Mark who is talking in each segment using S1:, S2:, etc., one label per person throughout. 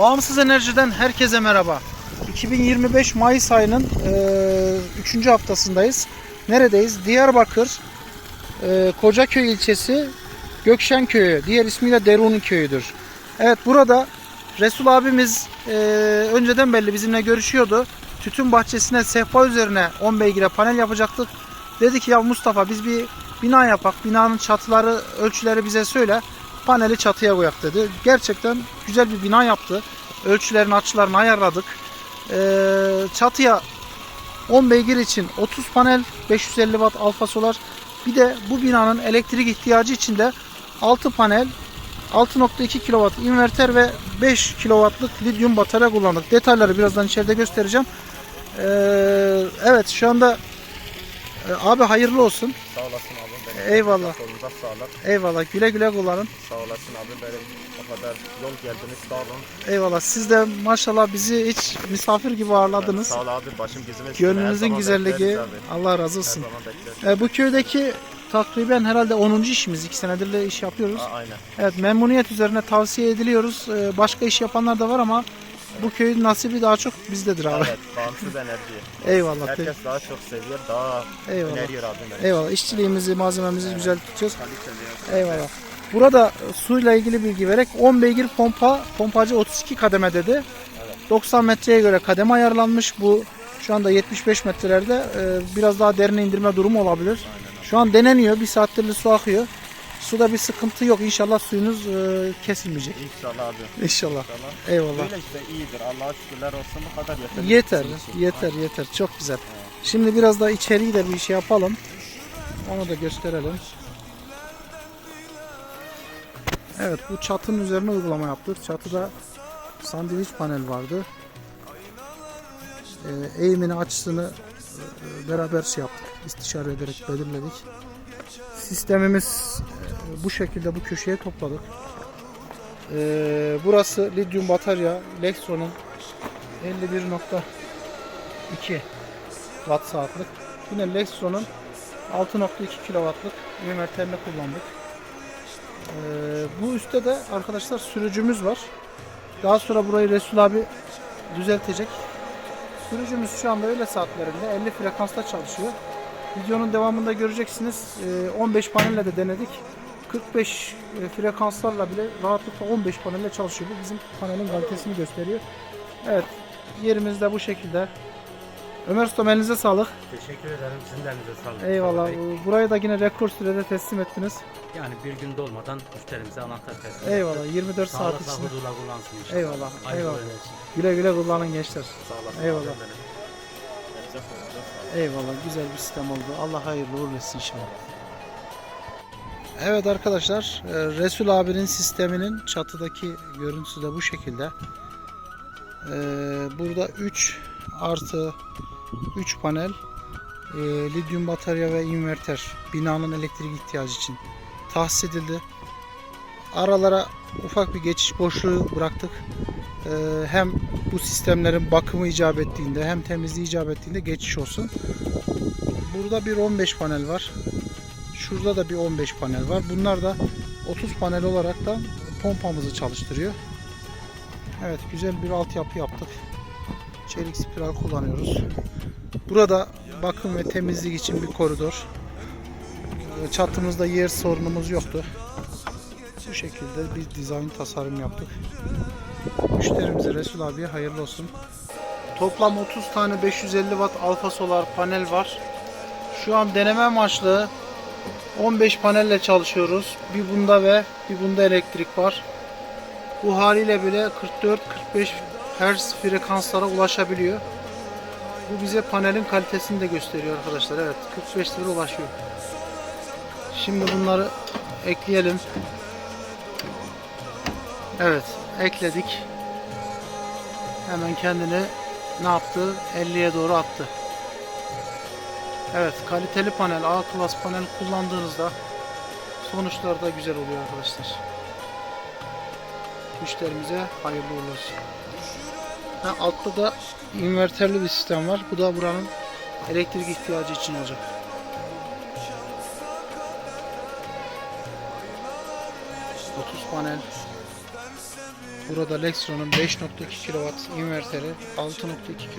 S1: Bağımsız Enerji'den herkese merhaba. 2025 Mayıs ayının 3. haftasındayız. Neredeyiz? Diyarbakır, e, Kocaköy ilçesi, Gökşen Köyü, diğer ismiyle Deruni Köyü'dür. Evet burada Resul abimiz e, önceden belli bizimle görüşüyordu. Tütün bahçesine sehpa üzerine 10 beygire panel yapacaktık. Dedi ki ya Mustafa biz bir bina yapak. Binanın çatıları, ölçüleri bize söyle. Paneli çatıya koyak dedi. Gerçekten güzel bir bina yaptı. Ölçülerin açılarını ayarladık. Ee, çatıya 10 beygir için 30 panel, 550 watt alfa solar. Bir de bu binanın elektrik ihtiyacı için de 6 panel, 6.2 kW inverter ve 5 kW'lık lityum batarya kullandık. Detayları birazdan içeride göstereceğim. Ee, evet şu anda e, abi hayırlı olsun.
S2: Sağ olasın abim benim.
S1: Eyvallah.
S2: Solunuza sağlık.
S1: Eyvallah. Güle güle kullanın.
S2: Sağ olasın abim benim. O kadar yol geldiniz sağ olun.
S1: Eyvallah. Siz de maşallah bizi hiç misafir gibi ağırladınız.
S2: Sağ ol abi başım gözüm üstüne. Her
S1: Gönlünüzün güzelliği
S2: abi.
S1: Allah razı olsun.
S2: zaman bekleriz.
S1: E, bu köydeki takriben herhalde 10. işimiz. 2 senedir de iş yapıyoruz.
S2: Aa, aynen.
S1: Evet memnuniyet üzerine tavsiye ediliyoruz. E, başka iş yapanlar da var ama bu köyün nasibi daha çok bizdedir abi.
S2: Evet bağımsız enerji.
S1: Eyvallah.
S2: Herkes daha çok seviyor. Daha
S1: Eyvallah.
S2: öneriyor abim benim.
S1: Eyvallah. İşçiliğimizi, malzememizi güzel tutuyoruz.
S2: Kaliteli.
S1: Eyvallah. Burada e, suyla ilgili bilgi vererek 10 beygir pompa, pompacı 32 kademe dedi. 90 metreye göre kademe ayarlanmış. Bu şu anda 75 metrelerde e, biraz daha derine indirme durumu olabilir. Şu an deneniyor. Bir saattir de su akıyor. Suda bir sıkıntı yok. İnşallah suyunuz e, kesilmeyecek.
S2: İnşallah abi.
S1: İnşallah.
S2: İnşallah.
S1: Eyvallah.
S2: Böyle işte iyidir. Allah'a şükürler olsun. Bu kadar yeter.
S1: Yeter,
S2: Bizim için.
S1: yeter, yeter. Çok güzel. Şimdi biraz da içeriği de bir şey yapalım. Onu da gösterelim. Evet, bu çatının üzerine uygulama yaptık. Çatıda sandviç panel vardı. Ee, eğimini, açısını e, beraber şey yaptık. İstişare ederek belirledik. Sistemimiz e, bu şekilde bu köşeye topladık. Ee, burası lityum batarya Lexron'un 51.2 watt saatlik. Yine Lexron'un 6.2 kW'lık inverterini kullandık. Ee, bu üstte de arkadaşlar sürücümüz var. Daha sonra burayı Resul abi düzeltecek. Sürücümüz şu anda öğle saatlerinde 50 frekansta çalışıyor. Videonun devamında göreceksiniz. Ee, 15 panelle de denedik. 45 e, frekanslarla bile rahatlıkla 15 panelle çalışıyor. Bu bizim panelin kalitesini gösteriyor. Evet, yerimiz de bu şekilde. Ömer Ustam elinize sağlık.
S3: Teşekkür ederim. Sizin de elinize sağlık.
S1: Eyvallah. Burayı da yine rekor sürede teslim ettiniz.
S3: Yani bir gün dolmadan müşterimize anahtar teslim
S1: Eyvallah. 24 saat
S3: Sağlıkla
S1: içinde.
S3: huzurla kullansın inşallah.
S1: Eyvallah.
S3: Hayırlı
S1: Eyvallah. Güle güle kullanın gençler.
S2: Sağ olasın.
S1: Eyvallah. Eyvallah. Güzel bir sistem oldu. Allah hayırlı uğurlu etsin inşallah. Evet arkadaşlar. e, Resul abinin sisteminin çatıdaki görüntüsü de bu şekilde. E, Burada 3 artı 3 panel e, lityum batarya ve inverter binanın elektrik ihtiyacı için tahsis edildi. Aralara ufak bir geçiş boşluğu bıraktık. Hem bu sistemlerin bakımı icap ettiğinde hem temizliği icap ettiğinde geçiş olsun. Burada bir 15 panel var. Şurada da bir 15 panel var. Bunlar da 30 panel olarak da pompamızı çalıştırıyor. Evet güzel bir altyapı yaptık. Çelik spiral kullanıyoruz. Burada bakım ve temizlik için bir koridor. Ee, Çatımızda yer sorunumuz yoktu. Bu şekilde bir dizayn tasarım yaptık. Müşterimize Resul abiye hayırlı olsun. Toplam 30 tane 550 watt alfa solar panel var. Şu an deneme amaçlı 15 panelle çalışıyoruz. Bir bunda ve bir bunda elektrik var. Bu haliyle bile 44-45 Hz frekanslara ulaşabiliyor. Bu bize panelin kalitesini de gösteriyor arkadaşlar. Evet 45'lere ulaşıyor. Şimdi bunları ekleyelim. Evet ekledik. Hemen kendini ne yaptı? 50'ye doğru attı. Evet kaliteli panel, A klas panel kullandığınızda sonuçlar da güzel oluyor arkadaşlar. Müşterimize hayırlı uğurlu olsun. Ha, altta da inverterli bir sistem var. Bu da buranın elektrik ihtiyacı için olacak. ...30 panel... Burada Lexron'un 5.2 kW inverteri, 6.2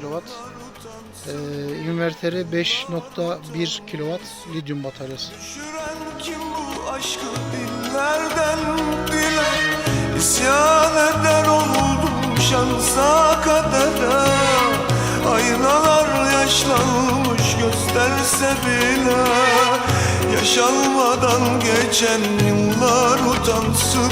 S1: kW e, inverteri, 5.1 kW lityum bataryası.
S4: Kim bu aşkı dillerden dile İsyan eder oldum şansa kadere Aynalar yaşlanmış gösterse bile. Yaşanmadan geçen yıllar utansın